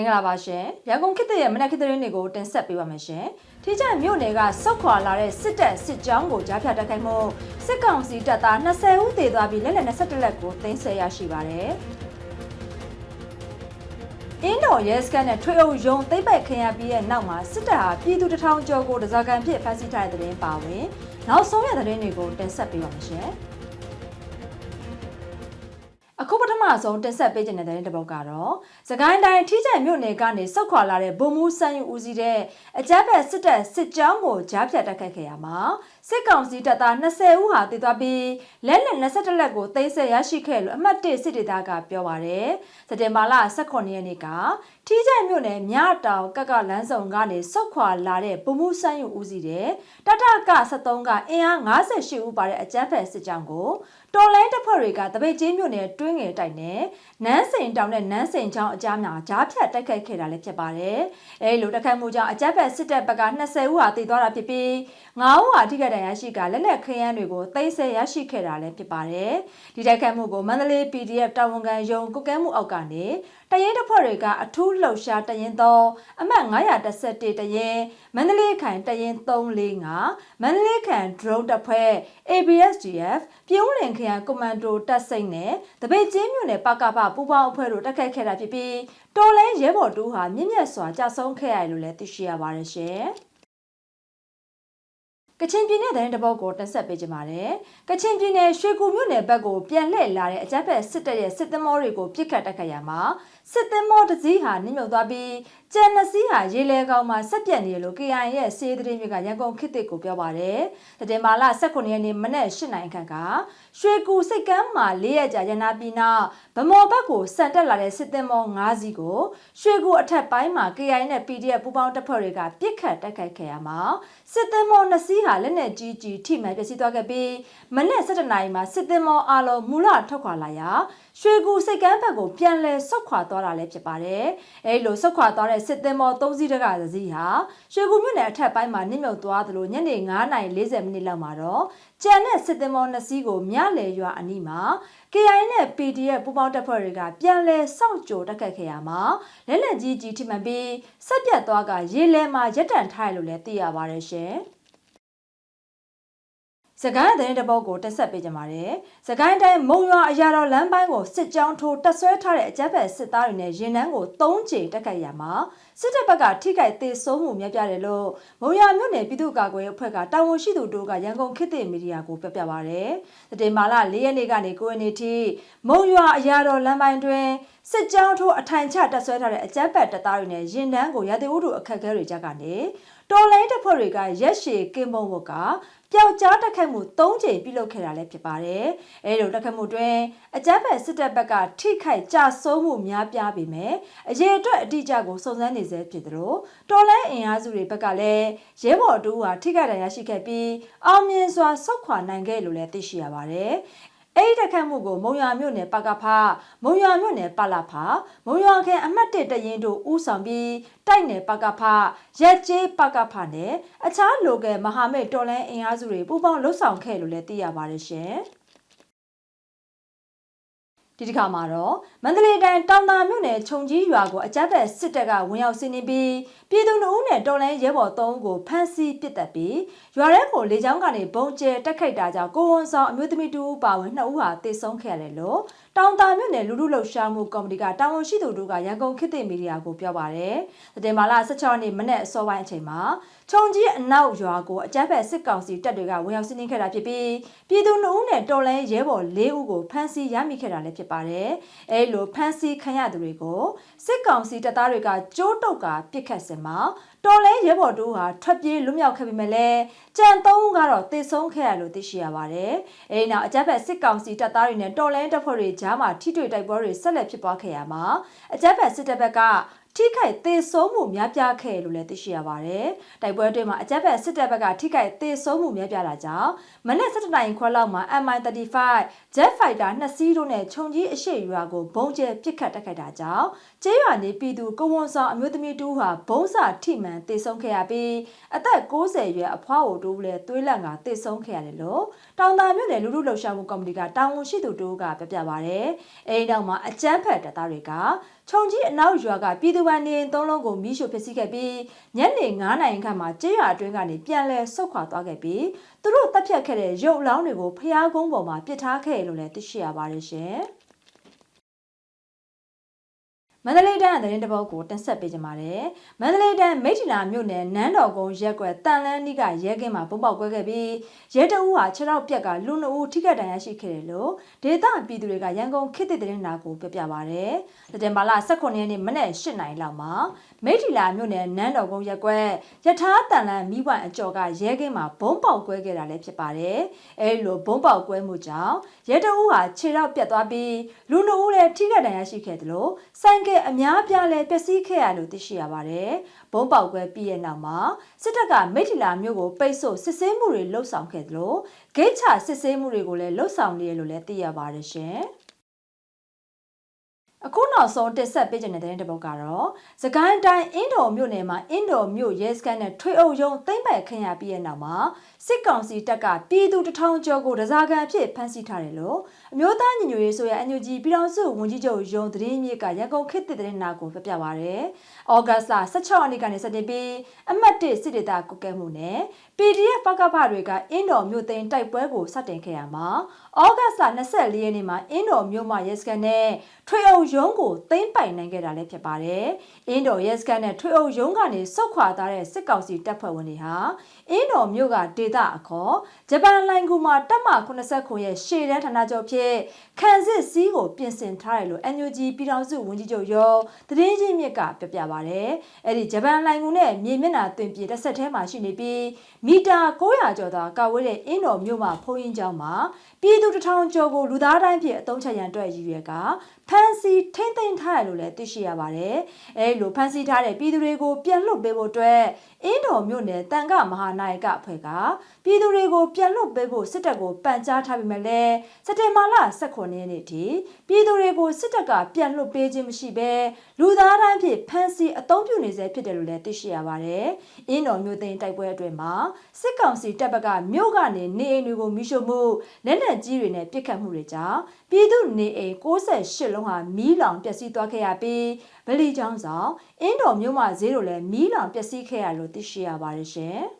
င်္ဂလာပါရှင်ရန်ကုန်ခေတ်သစ်ရဲ့မနက်ခင်းသတင်းတွေကိုတင်ဆက်ပေးပါမယ်ရှင်ထိကြမြို့နယ်ကစောက်ခွာလာတဲ့စစ်တပ်စစ်ကြောင်းကိုကြားဖြတ်တိုက်ခိုက်မှုစစ်ကောင်စီတပ်သား20ဦးသေသွားပြီးလက်နက်21လက်ကိုသိမ်းဆည်းရရှိပါတယ်အင်းတော်ရဲစကန်နဲ့ထွေအုပ်ရုံသိမ့်ပိုက်ခင်ရပြီးတဲ့နောက်မှာစစ်တပ်ဟာပြည်သူတထောင်ကျော်ကိုတစားကန်ဖြစ်ဖမ်းဆီးထားတဲ့သတင်းပါဝင်နောက်ဆုံးရသတင်းတွေကိုတင်ဆက်ပေးပါမယ်ရှင် အခုပထမဆုံးတင်ဆက်ပေးခြင်းတဲ့တဲ့တစ်ပုဒ်ကတော့စကိုင်းတိုင်းထိကျန်မြို့နယ်ကနေစောက်ခွာလာတဲ့ဗိုလ်မှူးစံယူဦးစီးတဲ့အကြမ်းဖက်စစ်တပ်စစ်ကြောင်းကိုကြားဖြတ်တိုက်ခိုက်ခဲ့ရမှာ စစ်ကောင်စီတပ်သား20ဦးဟာတည်သွားပြီးလက်နက်22လက်ကိုသိမ်းဆည်းရရှိခဲ့လို့အမှတ်1စစ်ဒေသကပြောပါရယ်စက်တင်ဘာလ18ရက်နေ့ကထိကျန်မြို့နယ်မြတောင်ကက်ကလန်းဆောင်ကနေစောက်ခွာလာတဲ့ဗိုလ်မှူးစံယူဦးစီးတဲ့တတက73ကအင်အား58ဦးပါတဲ့အကြမ်းဖက်စစ်ကြောင်းကိုတော်လိုင်းတပ်ဖွဲ့တွေကတပိတ်ချင်းမြို့နယ်တွင်းငယ်တိုက်နဲ့နန်းစိန်တောင်နဲ့နန်းစိန်ချောင်းအကြားမှာကြားဖြတ်တိုက်ခိုက်ခဲ့တာလည်းဖြစ်ပါတယ်။အဲဒီလိုတိုက်ခိုက်မှုကြောင့်အကြမ်းဖက်စစ်တပ်ဘက်က20ဦးဟာတည်သွားတာဖြစ်ပြီး9ဦးဟာထိခိုက်ဒဏ်ရာရှိကလက်နက်ခရမ်းတွေကိုသိမ်းဆည်းရရှိခဲ့တာလည်းဖြစ်ပါတယ်။ဒီတိုက်ခိုက်မှုကိုမန္တလေး PDF တာဝန်ခံရုံကုကဲမှုအောက်ကနေတရင်တပ်ဖွဲ့တွေကအထူးလှုပ်ရှားတရင်3အမှတ်911တရင်မန္တလေးခိုင်တရင်345မန္တလေးခိုင် drone တပ်ဖွဲ့ ABSDF ပြုံးလင်ခရိုင်ကွန်မန်ဒိုတပ်စိတ်နဲ့တပိတ်ချင်းမြို့နယ်ပကပပူပေါင်းအဖွဲ့တို့တိုက်ခိုက်ခဲ့တာဖြစ်ပြီးတော်လဲရဲဘော်တူဟာမြင့်မြတ်စွာကြာဆုံးခဲ့ရတယ်လို့လည်းသိရှိရပါတယ်ရှင်။ ကချင်ပြည်နယ်တဲ့တပုတ်ကိုတက်ဆက်ပေးကြပါမယ်။ကချင်ပြည်နယ်ရွှေကူမြို့နယ်ဘက်ကိုပြန်လှည့်လာတဲ့အကြမ်းဖက်စစ်တပ်ရဲ့စစ်သမောတွေကိုပြစ်ခတ်တိုက်ခိုက်ရမှာ စစ်သမောတစ်စီးဟာနစ်မြုပ်သွားပြီးကျန်နှစ်စီးဟာရေလဲကောင်းမှာဆက်ပြက်နေတယ်လို့ KIA ရဲ့စေးသတင်းတွေကရန်ကုန်ခေတ်သစ်ကိုပြောပါတယ်။တတင်မာလာ18ရက်နေ့မနက်8နိုင်ခန့်ကရွှေကူစိတ်ကမ်းမှာ၄ရက်ကြာရနာပြီးနောက်ဗမော်ဘက်ကိုစံတက်လာတဲ့စစ်သမော၅စီးကိုရွှေကူအထက်ပိုင်းမှာ KIA နဲ့ PDF ပူးပေါင်းတပ်ဖွဲ့တွေကပြစ်ခတ်တိုက်ခိုက်ခဲ့ရမှာစစ်သမောနှစ်စီးဟာလက်နက်ကြီးကြီးထိမှန်ပျက်စီးသွားခဲ့ပြီးမနက်7နာရီမှာစစ်သမောအားလုံးမူလထွက်ခွာလာရာရွှေကူစိတ်ကမ်းဘက်ကိုပြန်လည်ဆုတ်ခွာသွားတာလည်းဖြစ်ပါတယ်။အဲဒီလိုဆုတ်ခွာသွားတဲ့စစ်သင်္ဘော၃စီးတကစီဟာရွှေကူမြို့နယ်အထက်ပိုင်းမှာနစ်မြုပ်သွားသလိုညနေ9:40မိနစ်လောက်မှာတော့ကျန်တဲ့စစ်သင်္ဘော2စီးကိုမြလေရွာအနီးမှာ KI နဲ့ PDF ပူးပေါင်းတပ်ဖွဲ့တွေကပြန်လည်စောင့်ကြိုတက်ခတ်ခဲ့ရမှာလက်လက်ကြီးကြီးထိမှန်ပြီးဆက်ပြတ်သွားကရေလဲမှာရက်တန့်ထားရလို့လည်းသိရပါတယ်ရှင်။ စကိုင်းတဲ့တပုတ်ကိုတက်ဆက်ပေးကြပါမယ်။စကိုင်းတိုင်းမုံရွာအရာတော်လမ်းပိုင်းကိုစစ်ကြောင်းထိုးတက်ဆွဲထားတဲ့အကြမ်းဖက်စစ်သားတွေနဲ့ရင်နှန်းကို၃ချိန်တက်ခတ်ရမှာစစ်တပ်ဘက်ကထိခိုက်သေးဆုံးမှုများပြတယ်လို့မုံရွာမြို့နယ်ပြည်သူ့ကာကွယ်ရေးအဖွဲ့ကတာဝန်ရှိသူတို့ကရန်ကုန်ခေတ်သစ်မီဒီယာကိုပြောပြပါရယ်။တတိမာလာ၄ရက်နေ့ကနေ9ရက်နေ့ထိမုံရွာအရာတော်လမ်းပိုင်းတွင်စစ်ကြောင်းထိုးအထိုင်ချတက်ဆွဲထားတဲ့အကြမ်းဖက်တပ်သားတွေနဲ့ရင်နှန်းကိုရတဲ့ဥတုအခက်အခဲတွေကြကနေ တော်လိုင်းတပ်ဖွဲ့တွေကရက်ရှည်ကင်းမုံဝတ်ကပျောက်ကြားတက်ခတ်မှု၃ချိန်ပြုလုပ်ခဲ့တာလည်းဖြစ်ပါတယ်။အဲလိုတက်ခတ်မှုတွင်အကြမ်းဖက်စစ်တပ်ဘက်ကထိခိုက်ကြဆုံးမှုများပြားပေမဲ့အရေးအတွက်အတိအကျကိုစုံစမ်းနေဆဲဖြစ်သလိုတော်လိုင်းအင်အားစုတွေဘက်ကလည်းရဲဘော်တူဟာထိခိုက်ဒဏ်ရာရှိခဲ့ပြီးအောင်မြင်စွာဆုတ်ခွာနိုင်ခဲ့လို့လည်းသိရှိရပါတယ်။ အဲ့ဒီတက်ခတ်မှုကိုမုံရွာမြို့နယ်ပကဖမုံရွာမြို့နယ်ပလဖမုံရွာခရိုင်အမှတ်၁တရင်တို့ဦးဆောင်ပြီးတိုက်နယ်ပကဖရက်ကျေးပကဖနဲ့အခြားလိုကယ်မဟာမိတ်တော်လန်အင်အားစုတွေပူးပေါင်းလှုပ်ဆောင်ခဲ့လို့လည်းသိရပါတယ်ရှင်။ ဒီတစ်ခါမှာတော့မန္တလေးတိုင်းတောင်တာမြို့နယ်ခြုံကြီးရွာကိုအကြမ်းဖက်စစ်တပ်ကဝင်ရောက်စီးနင်းပြီးပြည်သူ့လူဦးနဲ့တော်လိုင်းရဲဘော်၃ဦးကိုဖမ်းဆီးပစ်တက်ပြီးရွာထဲကိုလေကြောင်းကနေဘုံကျဲတက်ခိုက်တာကြောင့်ကိုဝန်ဆောင်အမျိုးသမီးတူပါဝင်2ဦးဟာတေဆုံးခဲ့ရတယ်လို့တောင်တာမြို့နယ်လူလူလှုပ်ရှားမှုကော်မတီကတာဝန်ရှိသူတို့ကရန်ကုန်ခေတ်သစ်မီဒီယာကိုပြောပါတယ်။တတင်မာလာ16ရက်နေ့မနေ့အစောပိုင်းအချိန်မှာခြုံကြီးအနောက်ရွာကိုအကြမ်းဖက်စစ်ကောင်စီတပ်တွေကဝင်ရောက်စီးနင်းခဲ့တာဖြစ်ပြီးပြည်သူ2ဦးနဲ့တော်လိုင်းရဲဘော်4ဦးကိုဖမ်းဆီးရမိခဲ့တာလည်းဖြစ်ပါတယ်။အဲလိုဖမ်းဆီးခံရသူတွေကိုစစ်ကောင်စီတပ်သားတွေကကြိုးတုပ်ကပစ်ခတ်စင်မှာတော်လဲရဲဘော်တို့ဟာထွက်ပြေးလွတ်မြောက်ခဲ့ပေမဲ့လည်းကြံသုံးဦးကတော့တေဆုံးခဲ့ရလို့သိရှိရပါတယ်။အဲဒီနောက်အကြမ်းဖက်စစ်ကောင်စီတပ်သားတွေနဲ့တော်လဲတပ်ဖွဲ့တွေကြားမှာထိတွေ့တိုက်ပွဲတွေဆက်လက်ဖြစ်ပွားခဲ့ရမှာအကြမ်းဖက်စစ်တပ်ဘက်က ထိခိုက်သေဆုံးမှုများပြားခဲ့လို့လည်းသိရှိရပါတယ်။တိုက်ပွဲအတွင်းမှာအကြမ်းဖက်စစ်တပ်ဘက်ကထိခိုက်သေဆုံးမှုများပြားတာကြောင့်မနက်7:00နာရီခွဲလောက်မှာ MI35 Jet Fighter 2စီးတို့နဲ့ခြုံကြီးအရှိရွာကိုဘုံကျဲပစ်ခတ်တိုက်ခိုက်တာကြောင့်ကျေးရွာနေပြည်သူကဝန်ဆောင်အမျိုးသမီးတူဟာဘုံစာထိမှန်သေဆုံးခဲ့ရပြီးအသက်60ရွယ်အဖွားကိုတူလည်းသွေးလန့်ကသေဆုံးခဲ့ရတယ်လို့တောင်တာမြို့နယ်လူလူလှုပ်ရှားမှုကော်မတီကတာဝန်ရှိသူတူကပြပြပါဗျ။အဲဒီနောက်မှာအကြမ်းဖက်တပ်သားတွေက ခြုံကြီးအနောက်ရွာကပြည်သူ့ဗန်နေအိမ်သုံးလုံးကိုမိရှို့ဖျက်ဆီးခဲ့ပြီးညနေ9နာရီခန့်မှာကျေးရွာအတွင်းကနေပြန်လည်ဆုတ်ခွာသွားခဲ့ပြီးသူတို့တပ်ဖြတ်ခဲ့တဲ့ရုပ်အလောင်းတွေကိုဖျားကုန်းပေါ်မှာပစ်ထားခဲ့ရလို့လည်းသိရှိရပါတယ်ရှင်။ မန္တလေးတိုင်းသတင်းတပုတ်ကိုတင်ဆက်ပေးကြပါမယ်။မန္တလေးတိုင်းမိထ္ထီလာမြို့နယ်နန်းတော်ကုန်းရက်ကွက်တန်လန်းနီးကရဲကင်းမှာပုံပေါက်ကွဲခဲ့ပြီးရဲတအူးဟာခြေထောက်ပြက်ကလူနှအူးထိခိုက်ဒဏ်ရာရှိခဲ့တယ်လို့ဒေသပြည်သူတွေကရန်ကုန်ခေတ်သစ်သတင်းနာကိုပြောပြပါရယ်။တတင်ပါလာ18ရက်နေ့မနေ့8နိုင်လောက်မှာမိထ္ထီလာမြို့နယ်နန်းတော်ကုန်းရက်ကွက်ယထာတန်လန်းမိဝိုင်အကျော်ကရဲကင်းမှာဘုံပေါက်ကွဲခဲ့တာလည်းဖြစ်ပါတယ်။အဲဒီလိုဘုံပေါက်ကွဲမှုကြောင့်ရဲတအူးဟာခြေထောက်ပြက်သွားပြီးလူနှအူးလည်းထိခိုက်ဒဏ်ရာရှိခဲ့တယ်လို့ဆိုင်ကအများပြားလဲပျက်စီးခဲ့ရလို့သိရှိရပါတယ်။ဘုံပေါက်ကွဲပြီးရဲ့နောက်မှာစစ်တပ်ကမိထီလာမြို့ကိုပိတ်ဆို့စစ်ဆေးမှုတွေလှုပ်ဆောင်ခဲ့တယ်လို့ဂိတ်ချစစ်ဆေးမှုတွေကိုလည်းလှုပ်ဆောင်နေရလို့လည်းသိရပါတယ်ရှင်။ အခုနောက်ဆုံးတက်ဆက်ပေးခြင်းတဲ့တဲ့တစ်ပုဒ်ကတော့စကိုင်းတိုင်းအင်းတော်မြို့နယ်မှာအင်းတော်မြို့ရဲစခန်းနဲ့ထွေအုပ်ရုံးသိမ့်ပိုက်ခင်းရပြီးတဲ့နောက်မှာစစ်ကောင်စီတပ်ကပြည်သူတထောင်ကျော်ကိုဒဇာကန်အဖြစ်ဖမ်းဆီးထားတယ်လို့အမျိုးသားညီညွတ်ရေးဆိုရအန်ယူဂျီပြည်တော်စုဝန်ကြီးချုပ်ရုံးသတင်းမြစ်ကရန်ကုန်ခေတ်သစ်သတင်းနာကိုပြပြပါရယ်။ဩဂတ်စ်လ16ရက်နေ့ကနေစတင်ပြီးအမှတ်1စစ်ဒေသကုကဲမှုနဲ့ PDF ပကဖတွေကအင်းတော်မြို့သိမ်းတိုက်ပွဲကိုစတင်ခဲ့ရမှာဩဂတ်စ်လ24ရက်နေ့မှာအင်းတော်မြို့မှာရဲစခန်းနဲ့ထွေအုပ်ရုံးကိုသိမ်းပိုင်နိုင်ခဲ့တာလည်းဖြစ်ပါတယ်။အင်းတော်ရဲစခန်းနဲ့ထွေအုပ်ရုံးကနေဆုတ်ခွာသွားတဲ့စစ်ကောင်စီတပ်ဖွဲ့ဝင်တွေဟာ အင်းတော်မြို့ကဒေသအခေါ်ဂျပန်လိုင်ကူမှာတပ်မ89ရဲ့ရှေ့တန်းဌာနချုပ်ဖြစ်ခံစစ်စည်းကိုပြင်ဆင်ထားတယ်လို့ NUG ပြည်ထောင်စုဝန်ကြီးချုပ်ရောသတင်းကြီးမြစ်ကပြပြပါဗျ။အဲ့ဒီဂျပန်လိုင်ကူနဲ့မြေမျက်နှာတွင်ပြေတစ်ဆက်ထဲမှာရှိနေပြီးမီတာ900ကျော်သာကာဝေးတဲ့အင်းတော်မြို့မှာဖုံးရင်ကျောင်းမှာပြည်သူတထောင်ကျော်ကိုလူသားတိုင်းဖြစ်အသုံးချရန်အတွက်ရည်ရွယ်ကဖမ်းဆီးထိမ့်သိမ်းထားရလို့လည်းသိရှိရပါတယ်။အဲလိုဖမ်းဆီးထားတဲ့ပြည်သူတွေကိုပြန်လွှတ်ပေးဖို့အတွက်အင်းတော်မြို့နယ်တန်ခမဟာနာယကအဖွဲ့ကပြည်သူတွေကိုပြန်လွှတ်ပေးဖို့စစ်တပ်ကိုပန်ကြားထားပေမဲ့လည်းစက်တင်ဘာလ18ရက်နေ့ထိပြည်သူတွေကိုစစ်တပ်ကပြန်လွှတ်ပေးခြင်းမရှိဘဲလူသားတိုင်းဖြစ်ဖမ်းဆီးအုံပြုနေစေဖြစ်တယ်လို့လည်းသိရှိရပါတယ်။အင်းတော်မြို့သိမ်းတိုက်ပွဲအတွင်းမှာစစ်ကောင်စီတပ်ဘက်ကမြို့ကနေနေအိမ်တွေကိုမိရှို့မှုလက်နက်ကြီးတွေနဲ့ပစ်ခတ်မှုတွေကြောင့်ပြည်သူနေအိမ်68လုံးဟာမီးလောင်ပျက်စီးသွားခဲ့ရပြီးဗလီကျောင်းဆောင်အင်းတော်မြို့မှာဈေးတို့လည်းမီးလောင်ပျက်စီးခဲ့ရလို့သိရှိရပါတယ်ရှင်။